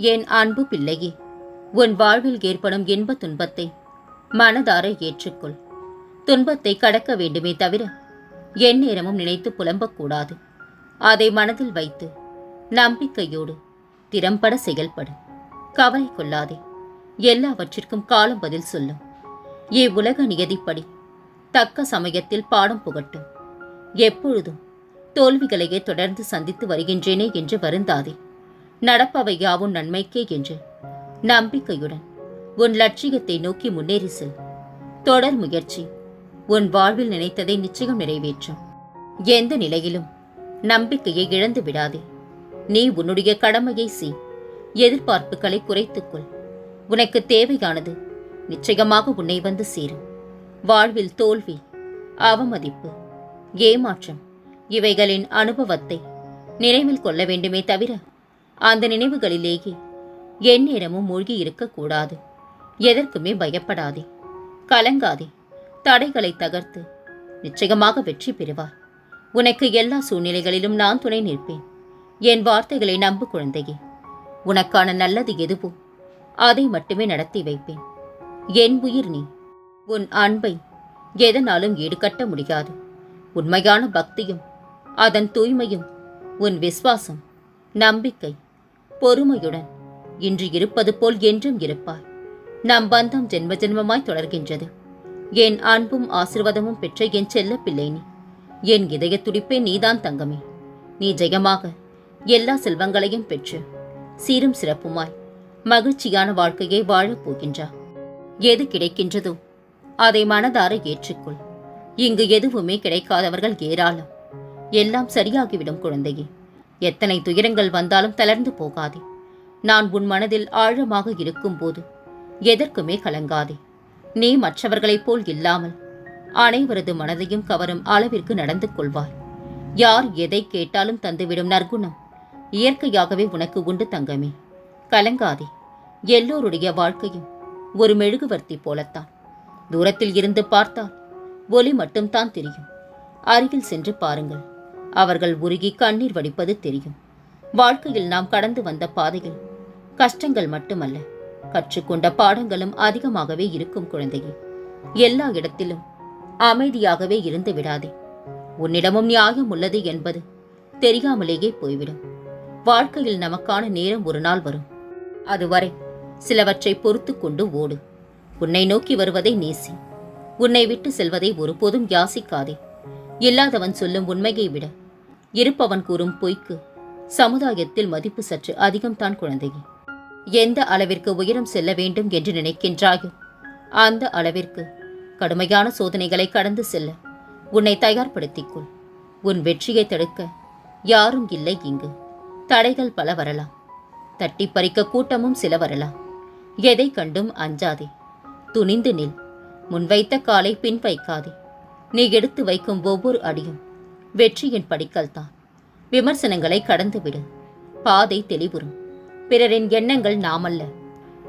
என் அன்பு பிள்ளையே உன் வாழ்வில் ஏற்படும் இன்ப துன்பத்தை மனதார ஏற்றுக்கொள். துன்பத்தை கடக்க வேண்டுமே தவிர எந்நேரமும் நினைத்து புலம்பக்கூடாது அதை மனதில் வைத்து நம்பிக்கையோடு திறம்பட செயல்படு. கவலை கொள்ளாதே. எல்லாவற்றிற்கும் காலம் பதில் சொல்லும். இவ்வுலக நியதிப்படி தக்க சமயத்தில் பாடம் புகட்டும். எப்பொழுதும் தோல்விகளையே தொடர்ந்து சந்தித்து வருகின்றேனே என்று வருந்தாதே. நடப்பவை யாவும் நன்மைக்கே என்று நம்பிக்கையுடன் உன் லட்சியத்தை நோக்கி முன்னேறி செல். தொடர் முயற்சி. உன் வாழ்வில் நினைத்ததை நிச்சயம் நிறைவேற்றும். எந்த நிலையிலும் நம்பிக்கையை இழந்து விடாதே. நீ உன்னுடைய கடமையை செய். எதிர்பார்ப்புகளை குறைத்துக்கொள் உனக்கு தேவையானது நிச்சயமாக உன்னை வந்து சேரும். வாழ்வில் தோல்வி அவமதிப்பு ஏமாற்றம் இவைகளின் அனுபவத்தை நினைவில் கொள்ள வேண்டுமே தவிர அந்த நினைவுகளிலேயே எந்நேரமும் மூழ்கி இருக்கக்கூடாது. எதற்குமே பயப்படாதே. கலங்காதே. தடைகளை தகர்த்து நிச்சயமாக வெற்றி பெறுவார். உனக்கு எல்லா சூழ்நிலைகளிலும் நான் துணை நிற்பேன். என் வார்த்தைகளை நம்பு குழந்தையே. உனக்கான நல்லது எதுவோ அதை மட்டுமே நடத்தி வைப்பேன். என் உயிர் நீ. உன் அன்பை எதனாலும் ஈடுகட்ட முடியாது. உண்மையான பக்தியும் அதன் தூய்மையும் உன் விசுவாசம் நம்பிக்கை பொறுமையுடன் இன்று இருப்பது போல் என்றும் இருப்பாய். நம் பந்தம் ஜென்ம ஜென்மமாய் தொடர்கின்றது. என் அன்பும் ஆசிர்வாதமும் பெற்ற என் செல்ல பிள்ளை நீ. என் இதய துடிப்பே நீதான் தங்கமே. நீ ஜெயமாக எல்லா செல்வங்களையும் பெற்று சீரும் சிறப்புமாய் மகிழ்ச்சியான வாழ்க்கையை வாழப் போகின்றா. எது கிடைக்கின்றதோ அதை மனதார ஏற்றுக்கொள். இங்கு எதுவுமே கிடைக்காதவர்கள் ஏராளம். எல்லாம் சரியாகிவிடும் குழந்தையே. எத்தனை துயரங்கள் வந்தாலும் தளர்ந்து போகாதே. நான் உன் மனதில் ஆழமாக இருக்கும்போது எதற்குமே கலங்காதே. நீ மற்றவர்களைப் போல் இல்லாமல் அனைவரது மனதையும் கவரும் அளவிற்கு நடந்து கொள்வாய். யார் எதை கேட்டாலும் தந்துவிடும் நற்குணம் இயற்கையாகவே உனக்கு உண்டு தங்கமே. கலங்காதே. எல்லோருடைய வாழ்க்கையும் ஒரு மெழுகுவர்த்தி போலத்தான். தூரத்தில் இருந்து பார்த்தால் ஒலி மட்டும்தான் தெரியும். அருகில் சென்று பாருங்கள். அவர்கள் உருகி கண்ணீர் வடிப்பது தெரியும். வாழ்க்கையில் நாம் கடந்து வந்த பாதையில் கஷ்டங்கள் மட்டுமல்ல. கற்றுக்கொண்ட பாடங்களும் அதிகமாகவே இருக்கும் குழந்தையே. எல்லா இடத்திலும் அமைதியாகவே இருந்து விடாதே. உன்னிடமும் நியாயம் உள்ளது என்பது தெரியாமலேயே போய்விடும். வாழ்க்கையில் நமக்கான நேரம் ஒரு நாள் வரும். அதுவரை சிலவற்றை பொறுத்து கொண்டு ஓடு. உன்னை நோக்கி வருவதை நேசி. உன்னை விட்டு செல்வதை ஒருபோதும் யாசிக்காதே. இல்லாதவன் சொல்லும் உண்மையை விட இருப்பவன் கூறும் பொய்க்கு சமுதாயத்தில் மதிப்பு சற்று அதிகம்தான் குழந்தையே. எந்த அளவிற்கு உயரம் செல்ல வேண்டும் என்று நினைக்கின்றாயோ அந்த அளவிற்கு கடுமையான சோதனைகளை கடந்து செல்ல உன்னை தயார்படுத்திக் கொள். உன் வெற்றியை தடுக்க யாரும் இல்லை இங்கு. தடைகள் பல வரலாம். தட்டி பறிக்க கூட்டமும் சில வரலாம். எதை கண்டும் அஞ்சாதே. துணிந்து நில். முன்வைத்த காலை பின் வைக்காதே. நீ எடுத்து வைக்கும் ஒவ்வொரு அடியும் வெற்றியின் படிக்கல் தான். விமர்சனங்களை கடந்துவிடு பாதை தெளிவுறும். பிறரின் எண்ணங்கள் நாமல்ல.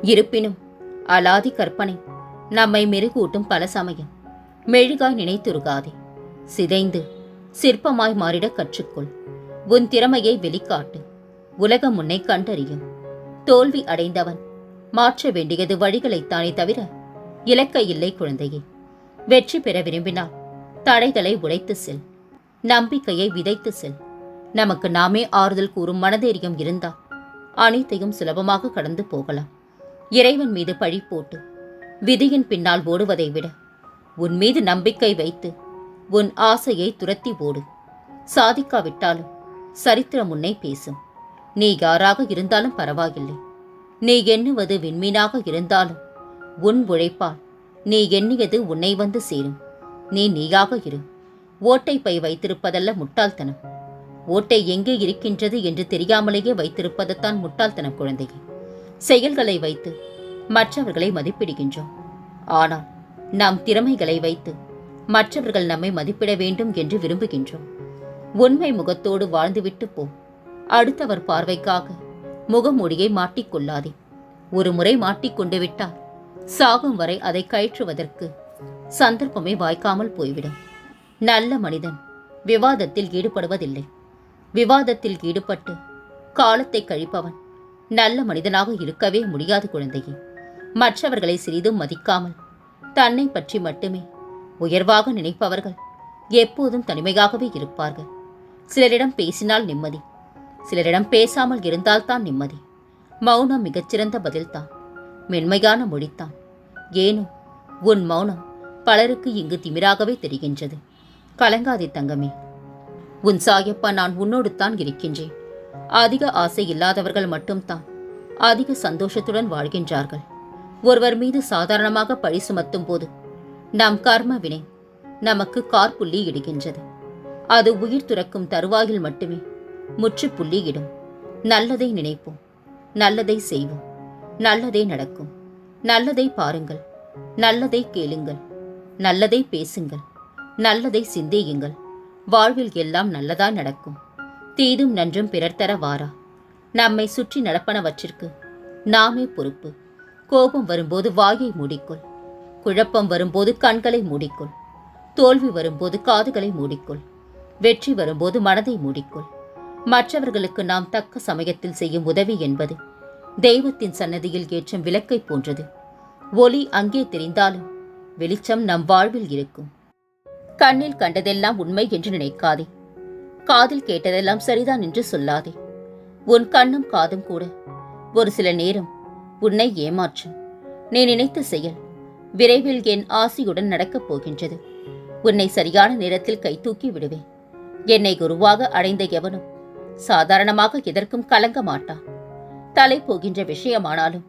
இருப்பினும் அலாதி கற்பனை நம்மை மெருகூட்டும் பல சமயம். மெழுகாய் நினைத்துருகாதே. சிதைந்து சிற்பமாய் மாறிட கற்றுக்கொள். உன் திறமையை வெளிக்காட்டு. உலகம் உன்னை கண்டறியும். தோல்வி அடைந்தவன் மாற்ற வேண்டியது வழிகளைத்தானே தவிர இலக்க இல்லை குழந்தையே. வெற்றி பெற விரும்பினால் தடைகளை உடைத்து செல். நம்பிக்கையை விதைத்து செல். நமக்கு நாமே ஆறுதல் கூறும் மனதேரியம் இருந்தால் அனைத்தையும் சுலபமாக கடந்து போகலாம். இறைவன் மீது பழி போட்டு விதியின் பின்னால் ஓடுவதை விட உன் மீது நம்பிக்கை வைத்து உன் ஆசையை துரத்தி ஓடு. சாதிக்காவிட்டாலும் சரித்திரம் உன்னை பேசும். நீ யாராக இருந்தாலும் பரவாயில்லை. நீ எண்ணுவது விண்மீனாக இருந்தாலும் உன் உழைப்பால் நீ எண்ணியது உன்னை வந்து சேரும். நீ நீயாக இரு. ஓட்டை பை வைத்திருப்பதல்ல முட்டாள்தனம். ஓட்டை எங்கே இருக்கின்றது என்று தெரியாமலேயே வைத்திருப்பதுதான் முட்டாள்தனம் குழந்தையே. செயல்களை வைத்து மற்றவர்களை மதிப்பிடுகின்றோம். ஆனால் நாம் திறமைகளை வைத்து மற்றவர்கள் நம்மை மதிப்பிட வேண்டும் என்று விரும்புகின்றோம். உண்மை முகத்தோடு வாழ்ந்துவிட்டு போ. அடுத்தவர் பார்வைக்காக முகமூடியை மாட்டிக்கொள்ளாதே ஒரு முறை மாட்டிக்கொண்டு விட்டால் சாகும் வரை அதை கயிற்றுவதற்கு சந்தர்ப்பமே வாய்க்காமல் போய்விடும். நல்ல மனிதன் விவாதத்தில் ஈடுபடுவதில்லை. விவாதத்தில் ஈடுபட்டு காலத்தை கழிப்பவன் நல்ல மனிதனாக இருக்கவே முடியாது குழந்தையே. மற்றவர்களை சிறிதும் மதிக்காமல் தன்னை பற்றி மட்டுமே உயர்வாக நினைப்பவர்கள் எப்போதும் தனிமையாகவே இருப்பார்கள். சிலரிடம் பேசினால் நிம்மதி சிலரிடம் பேசாமல் இருந்தால்தான் நிம்மதி. மௌனம் மிகச்சிறந்த பதில்தான் மென்மையான மொழித்தான் ஏனோ உன் மௌனம் பலருக்கு இங்கு திமிராகவே தெரிகின்றது. கலங்காதே தங்கமே. உன் சாயப்பா நான் உன்னோடு தான் இருக்கின்றேன். அதிக ஆசை இல்லாதவர்கள் மட்டும்தான் அதிக சந்தோஷத்துடன் வாழ்கின்றார்கள். ஒருவர் மீது சாதாரணமாக பழி சுமத்தும் போது நம் கர்ம வினை நமக்கு கார்புள்ளி இடுகின்றது. அது உயிர் துறக்கும் தருவாயில் மட்டுமே முற்றுப்புள்ளி இடும் நல்லதை நினைப்போம் நல்லதை செய்வோம் நல்லதே நடக்கும் நல்லதை பாருங்கள் நல்லதை கேளுங்கள் நல்லதை பேசுங்கள் நல்லதை சிந்தியுங்கள். வாழ்வில் எல்லாம் நல்லதா நடக்கும். தீதும் நன்றும் பிறர் தர வாரா. நம்மை சுற்றி நடப்பனவற்றிற்கு நாமே பொறுப்பு. கோபம் வரும்போது வாயை மூடிக்கொள். குழப்பம் வரும்போது கண்களை மூடிக்கொள். தோல்வி வரும்போது காதுகளை மூடிக்கொள். வெற்றி வரும்போது மனதை மூடிக்கொள். மற்றவர்களுக்கு நாம் தக்க சமயத்தில் செய்யும் உதவி என்பது தெய்வத்தின் சன்னதியில் ஏற்றும் விளக்கை போன்றது. ஒளி அங்கே தெரிந்தாலும் வெளிச்சம் நம் வாழ்வில் இருக்கும். கண்ணில் கண்டதெல்லாம் உண்மை என்று நினைக்காதே. காதில் கேட்டதெல்லாம் சரிதான் என்று சொல்லாதே. உன் கண்ணும் காதும் கூட. ஒரு சில நேரம் உன்னை ஏமாற்றும். நீ நினைத்த செயல் விரைவில் என் ஆசியுடன் நடக்கப் போகின்றது. உன்னை சரியான நேரத்தில் கை தூக்கி விடுவேன். என்னை குருவாக அடைந்த எவனும் சாதாரணமாக எதற்கும் கலங்க மாட்டான். தலை போகின்ற விஷயமானாலும்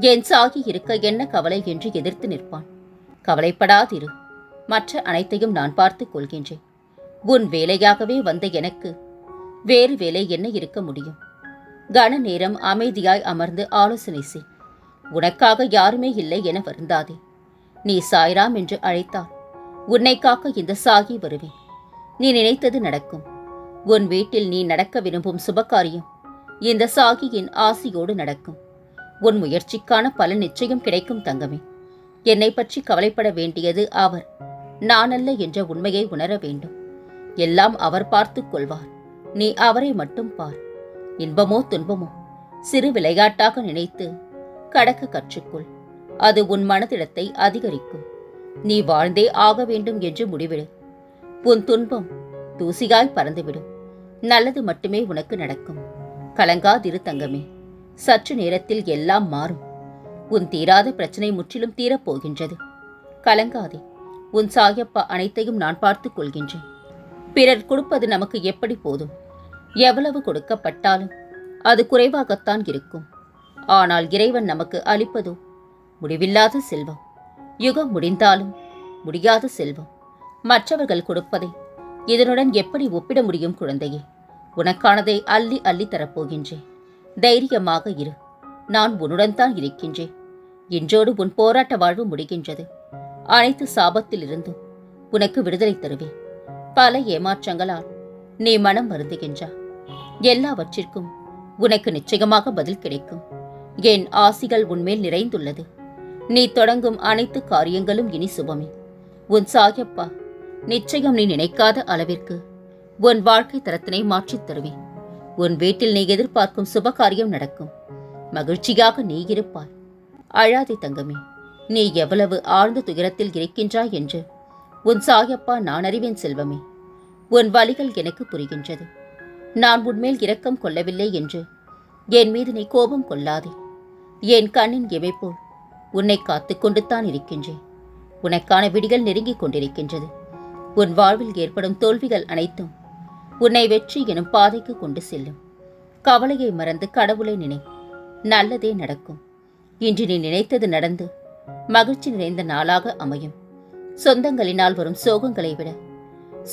என் சாகி இருக்க என்ன கவலை என்று எதிர்த்து நிற்பான். கவலைப்படாதிரு. மற்ற அனைத்தையும் நான் பார்த்துக் கொள்கின்றேன். உன் வேலையாகவே வந்த எனக்கு வேறு வேலை என்ன இருக்க முடியும்? கன நேரம் அமைதியாய் அமர்ந்து ஆலோசனை செய். உனக்காக யாருமே இல்லை என வருந்தாதே. நீ சாய்ராம் என்று அழைத்தால் உன்னை காக்க இந்த சாகி வருவேன். நீ நினைத்தது நடக்கும். உன் வீட்டில் நீ நடக்க விரும்பும் சுபகாரியம் இந்த சாகியின் ஆசியோடு நடக்கும். உன் முயற்சிக்கான பலன் நிச்சயம் கிடைக்கும் தங்கமே. என்னை பற்றி கவலைப்பட வேண்டியது அவர். நானல்ல என்ற உண்மையை உணர வேண்டும். எல்லாம் அவர் பார்த்துக் கொள்வார். நீ அவரை மட்டும் பார். இன்பமோ துன்பமோ சிறு விளையாட்டாக நினைத்து கடக்க கற்றுக்கொள். அது உன் மனதிடத்தை அதிகரிக்கும். நீ வாழ்ந்தே ஆக வேண்டும் என்று முடிவிடு. உன் துன்பம் தூசியாய் பறந்துவிடும். நல்லது மட்டுமே உனக்கு நடக்கும். கலங்காதிரு தங்கமே. சற்று நேரத்தில் எல்லாம் மாறும். உன் தீராத பிரச்சனை முற்றிலும் தீரப்போகின்றது. கலங்காதே உன் சாயப்பா அனைத்தையும் நான் பார்த்துக் கொள்கின்றேன். பிறர் கொடுப்பது நமக்கு எப்படி போதும்? எவ்வளவு கொடுக்கப்பட்டாலும் அது குறைவாகத்தான் இருக்கும். ஆனால் இறைவன் நமக்கு அளிப்பதோ? முடிவில்லாத செல்வம். யுகம் முடிந்தாலும் முடியாத செல்வம். மற்றவர்கள் கொடுப்பதை இதனுடன் எப்படி ஒப்பிட முடியும் குழந்தையே? உனக்கானதை அள்ளி அள்ளி தரப்போகின்றேன். தைரியமாக இரு. நான் உன்னுடன் தான் இருக்கின்றேன். இன்றோடு உன் போராட்ட வாழ்வு முடிகின்றது. அனைத்து சாபத்திலிருந்தும் உனக்கு விடுதலை தருவேன். பல ஏமாற்றங்களால் நீ மனம் வருந்துகின்றா. எல்லாவற்றிற்கும் உனக்கு நிச்சயமாக பதில் கிடைக்கும். என் ஆசிகள் உன்மேல் நிறைந்துள்ளது. நீ தொடங்கும் அனைத்து காரியங்களும் இனி சுபமே. உன் சாயப்பா நிச்சயம் நீ நினைக்காத அளவிற்கு உன் வாழ்க்கை தரத்தினை மாற்றித் தருவேன். உன் வீட்டில் நீ எதிர்பார்க்கும் சுப காரியம் நடக்கும். மகிழ்ச்சியாக நீ இருப்பாய். அழாதே தங்கமே நீ எவ்வளவு ஆழ்ந்த துயரத்தில் இருக்கின்றாய் என்று உன் சாயப்பா நான் அறிவேன் செல்வமே. உன் வலிகள் எனக்கு புரிகின்றது. நான் உன்மேல் இரக்கம் கொள்ளவில்லை என்று என் மீது நீ கோபம் கொள்ளாதே. என் கண்ணின் எமைப்போல் போல் உன்னை காத்துக்கொண்டு தான் இருக்கின்றேன். உனக்கான விடிகள் நெருங்கிக் கொண்டிருக்கின்றது. உன் வாழ்வில் ஏற்படும் தோல்விகள் அனைத்தும் உன்னை வெற்றி எனும் பாதைக்கு கொண்டு செல்லும். கவலையை மறந்து கடவுளை நினை நல்லதே நடக்கும். இன்று நீ நினைத்தது நடந்து மகிழ்ச்சி நிறைந்த நாளாக அமையும். சொந்தங்களினால் வரும் சோகங்களை விட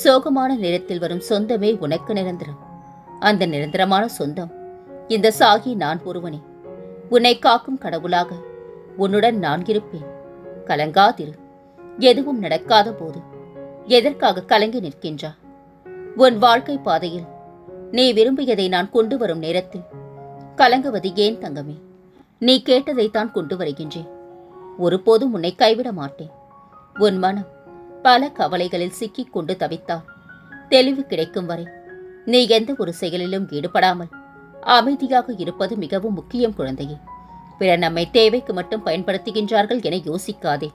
சோகமான நேரத்தில் வரும் சொந்தமே உனக்கு நிரந்தரம். அந்த நிரந்தரமான சொந்தம் இந்த சாகி நான் ஒருவனே. உன்னை காக்கும் கடவுளாக உன்னுடன் நான் இருப்பேன். கலங்காதிரு எதுவும் நடக்காத போது எதற்காக கலங்கி நிற்கின்றா? உன் வாழ்க்கை பாதையில் நீ விரும்பியதை நான் கொண்டு வரும் நேரத்தில் கலங்குவது ஏன் தங்கமே? நீ கேட்டதைத்தான் கொண்டு வருகின்றேன். ஒருபோதும் உன்னை கைவிட மாட்டேன். உன் மனம் பல கவலைகளில் சிக்கிக் கொண்டு தவித்தால் தெளிவு கிடைக்கும் வரை நீ எந்த ஒரு செயலிலும் ஈடுபடாமல் அமைதியாக இருப்பது மிகவும் முக்கியம் குழந்தையே. பிறர் நம்மை தேவைக்கு மட்டும் பயன்படுத்துகின்றார்கள் என யோசிக்காதே.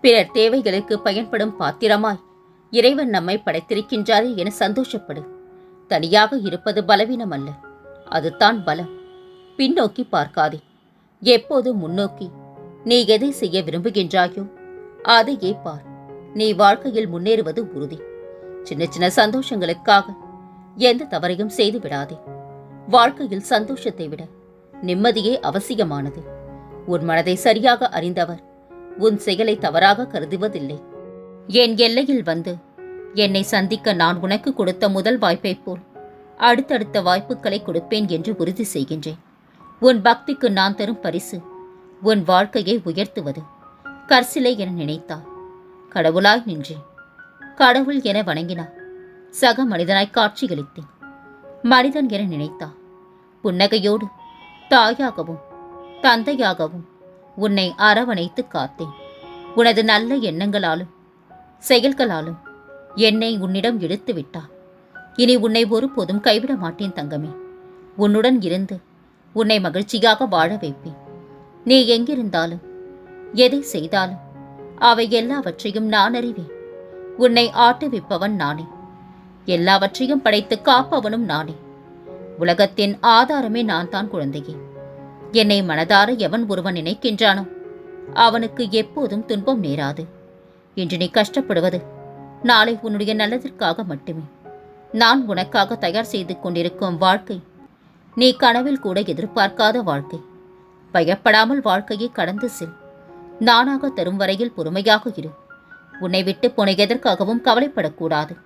பிறர் தேவைகளுக்கு பயன்படும் பாத்திரமாய் இறைவன் நம்மை படைத்திருக்கின்றாரே என சந்தோஷப்படு. தனியாக இருப்பது பலவீனம் அல்ல அதுதான் பலம். பின்னோக்கி பார்க்காதே. எப்போது முன்னோக்கி? நீ எதை செய்ய விரும்புகின்றாயோ அதையே பார். நீ வாழ்க்கையில் முன்னேறுவது உறுதி. சின்ன சின்ன சந்தோஷங்களுக்காக எந்த தவறையும் செய்து விடாதே. வாழ்க்கையில் சந்தோஷத்தை விட நிம்மதியே அவசியமானது. உன் மனதை சரியாக அறிந்தவர் உன் செயலை தவறாக கருதுவதில்லை. என் எல்லையில் வந்து என்னை சந்திக்க நான் உனக்கு கொடுத்த முதல் வாய்ப்பைப் போல் அடுத்தடுத்த வாய்ப்புகளை கொடுப்பேன் என்று உறுதி செய்கின்றேன். உன் பக்திக்கு நான் தரும் பரிசு உன் வாழ்க்கையை உயர்த்துவது. கர்சிலை என நினைத்தாள். கடவுளாய் நின்றேன். கடவுள் என வணங்கினார் சக மனிதனாய் காட்சியளித்தேன். மனிதன் என நினைத்தாள். புன்னகையோடு தாயாகவும் தந்தையாகவும் உன்னை அரவணைத்து காத்தேன். உனது நல்ல எண்ணங்களாலும் செயல்களாலும் என்னை உன்னிடம் எடுத்து விட்டார் இனி உன்னை ஒருபோதும் கைவிட மாட்டேன் தங்கமே. உன்னுடன் இருந்து உன்னை மகிழ்ச்சியாக வாழ வைப்பேன். நீ எங்கிருந்தாலும் எதை செய்தாலும் அவை எல்லாவற்றையும் நான் அறிவேன். உன்னை ஆட்டுவிப்பவன் நானே. எல்லாவற்றையும் படைத்து காப்பவனும் நானே. உலகத்தின் ஆதாரமே நான் தான் குழந்தையே. என்னை மனதார எவன் ஒருவன் நினைக்கின்றானோ அவனுக்கு எப்போதும் துன்பம் நேராது. இன்று நீ கஷ்டப்படுவது நாளை உன்னுடைய நல்லதற்காக மட்டுமே. நான் உனக்காக தயார் செய்து கொண்டிருக்கும் வாழ்க்கை. நீ கனவில் கூட எதிர்பார்க்காத வாழ்க்கை. பயப்படாமல் வாழ்க்கையை கடந்து செல். நானாக தரும் வரையில் பொறுமையாக இரு. உன்னை விட்டு போன எதற்காகவும் கவலைப்படக்கூடாது.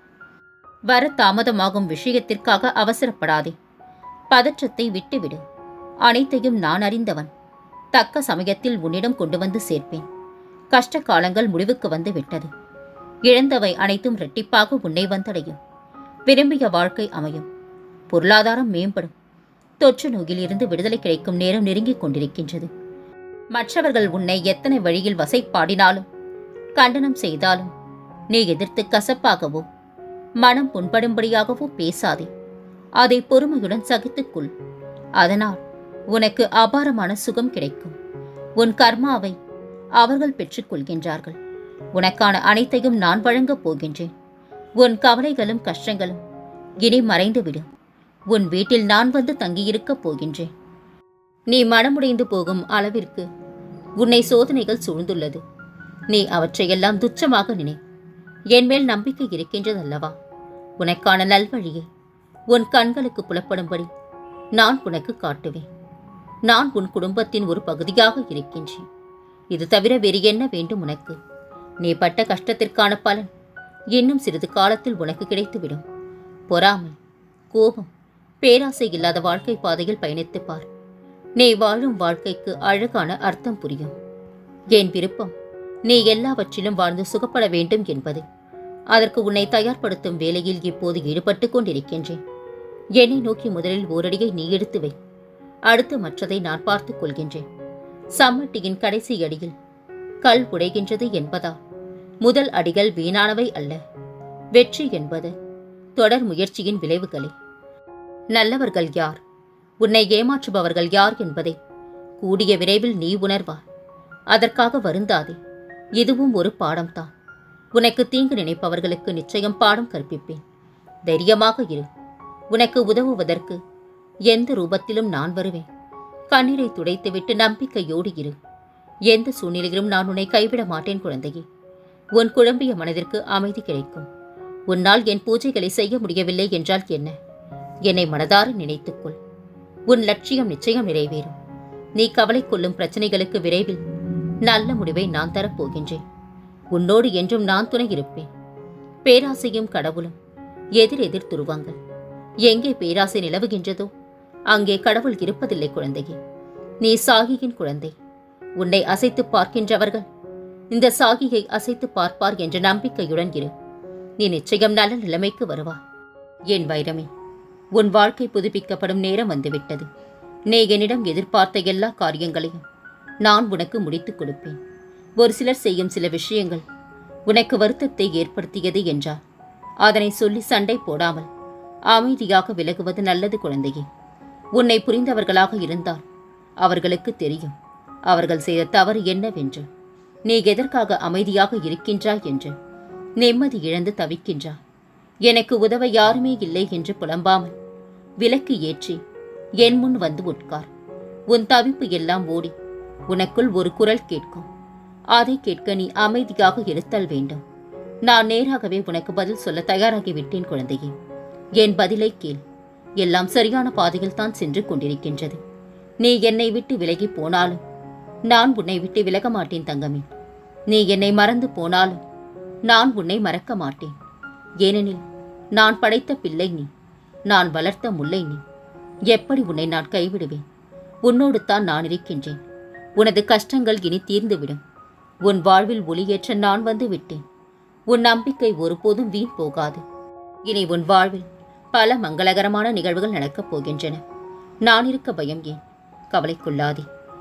வர தாமதமாகும் விஷயத்திற்காக அவசரப்படாதே. பதற்றத்தை விட்டுவிடு. அனைத்தையும் நான் அறிந்தவன். தக்க சமயத்தில் உன்னிடம் கொண்டு வந்து சேர்ப்பேன். கஷ்ட காலங்கள் முடிவுக்கு வந்து விட்டது. இழந்தவை அனைத்தும் இரட்டிப்பாக உன்னை வந்தடையும். விரும்பிய வாழ்க்கை அமையும். பொருளாதாரம் மேம்படும். தொற்று நோயிலிருந்து விடுதலை கிடைக்கும் நேரம் நெருங்கிக் கொண்டிருக்கின்றது. மற்றவர்கள் உன்னை எத்தனை வழியில் வசைப்பாடினாலும் கண்டனம் செய்தாலும் நீ எதிர்த்து கசப்பாகவோ மனம் புண்படும்படியாகவோ பேசாதே. அதை பொறுமையுடன் சகித்துக்கொள் அதனால் உனக்கு அபாரமான சுகம் கிடைக்கும். உன் கர்மாவை அவர்கள் பெற்றுக்கொள்கின்றார்கள் உனக்கான அனைத்தையும் நான் வழங்கப் போகின்றேன். உன் கவலைகளும் கஷ்டங்களும் இனி மறைந்துவிடும் உன் வீட்டில் நான் வந்து தங்கியிருக்கப் போகின்றேன். நீ மனமுடைந்து போகும் அளவிற்கு உன்னை சோதனைகள் சூழ்ந்துள்ளது. நீ அவற்றையெல்லாம் துச்சமாக நினை. என் மேல் நம்பிக்கை இருக்கின்றதல்லவா? உனக்கான நல்வழியை. உன் கண்களுக்கு புலப்படும்படி நான் உனக்கு காட்டுவேன். நான் உன் குடும்பத்தின் ஒரு பகுதியாக இருக்கின்றேன். இது தவிர வேறு என்ன வேண்டும் உனக்கு? நீ பட்ட கஷ்டத்திற்கான பலன் இன்னும் சிறிது காலத்தில் உனக்கு கிடைத்துவிடும். பொறாமை கோபம் பேராசை இல்லாத வாழ்க்கை பாதையில் பயணித்து பார். நீ வாழும் வாழ்க்கைக்கு அழகான அர்த்தம் புரியும். என் விருப்பம் நீ எல்லாவற்றிலும் வாழ்ந்து சுகப்பட வேண்டும் என்பது. அதற்கு உன்னை தயார்படுத்தும் வேலையில் இப்போது ஈடுபட்டுக் கொண்டிருக்கின்றேன். என்னை நோக்கி முதலில் ஓரடியை நீ எடுத்து வை. அடுத்து மற்றதை நான் பார்த்துக் கொள்கின்றேன். சம்மட்டியின் கடைசி அடியில் கல் உடைகின்றது என்பதால் முதல் அடிகள் வீணானவை அல்ல. வெற்றி என்பது தொடர் முயற்சியின் விளைவுகளே. நல்லவர்கள் யார்? உன்னை ஏமாற்றுபவர்கள் யார் என்பதை கூடிய விரைவில் நீ உணர்வா. அதற்காக வருந்தாதே. இதுவும் ஒரு பாடம்தான். உனக்கு தீங்கு நினைப்பவர்களுக்கு நிச்சயம் பாடம் கற்பிப்பேன். தைரியமாக இரு. உனக்கு உதவுவதற்கு எந்த ரூபத்திலும் நான் வருவேன். கண்ணீரை துடைத்துவிட்டு நம்பிக்கையோடு இரு. எந்த சூழ்நிலையிலும் நான் உன்னை கைவிட மாட்டேன் குழந்தையே. உன் குழம்பிய மனதிற்கு அமைதி கிடைக்கும். உன்னால் என் பூஜைகளை செய்ய முடியவில்லை என்றால் என்ன? என்னை மனதார நினைத்துக்கொள். உன் லட்சியம் நிச்சயம் நிறைவேறும். நீ கவலை கொள்ளும் பிரச்சனைகளுக்கு விரைவில் நல்ல முடிவை நான் தரப்போகின்றேன் உன்னோடு என்றும் நான் துணை இருப்பேன். பேராசையும் கடவுளும் எதிர் எதிர் துருவாங்கள். எங்கே பேராசை நிலவுகின்றதோ அங்கே கடவுள் இருப்பதில்லை குழந்தையே. நீ சாகியின் குழந்தை. உன்னை அசைத்து பார்க்கின்றவர்கள் இந்த சாகியை அசைத்து பார்ப்பார் என்ற நம்பிக்கையுடன் இரு. நீ நிச்சயம் நல்ல நிலைமைக்கு வருவாய் என் வைரமே உன் வாழ்க்கை புதுப்பிக்கப்படும் நேரம் வந்துவிட்டது. நீ என்னிடம் எதிர்பார்த்த எல்லா காரியங்களையும் நான் உனக்கு முடித்துக் கொடுப்பேன். ஒரு சிலர் செய்யும் சில விஷயங்கள் உனக்கு வருத்தத்தை ஏற்படுத்தியது என்றார் அதனை சொல்லி சண்டை போடாமல் அமைதியாக விலகுவது நல்லது குழந்தையே. உன்னை புரிந்தவர்களாக இருந்தால் அவர்களுக்கு தெரியும் அவர்கள் செய்த தவறு என்னவென்று. நீ எதற்காக அமைதியாக இருக்கின்றாய் என்று. நிம்மதி இழந்து தவிக்கின்றாய் எனக்கு உதவ யாருமே இல்லை என்று புலம்பாமல் விலக்கு ஏற்றி என் முன் வந்து உட்கார். உன் தவிப்பு எல்லாம் ஓடி உனக்குள் ஒரு குரல் கேட்கும். அதை கேட்க நீ அமைதியாக இருத்தல் வேண்டும். நான் நேராகவே உனக்கு பதில் சொல்ல தயாராகி விட்டேன் குழந்தையே. என் பதிலை கேள். எல்லாம் சரியான பாதையில் தான் சென்று கொண்டிருக்கின்றது. நீ என்னை விட்டு விலகி போனாலும் நான் உன்னை விட்டு விலக மாட்டேன் தங்கமே. நீ என்னை மறந்து போனாலும் நான் உன்னை மறக்க மாட்டேன். ஏனெனில் நான் படைத்த பிள்ளை நீ. நான் வளர்த்த முல்லை நீ. எப்படி உன்னை நான் கைவிடுவேன்? உன்னோடு தான் நான் இருக்கின்றேன். உனது கஷ்டங்கள் இனி தீர்ந்துவிடும். உன் வாழ்வில் ஒளியேற்ற நான் வந்து விட்டேன். உன் நம்பிக்கை ஒருபோதும் வீண் போகாது. இனி உன் வாழ்வில் பல மங்களகரமான நிகழ்வுகள் நடக்கப் போகின்றன. நான் இருக்க பயம் ஏன்? கவலைக்குள்ளாதே.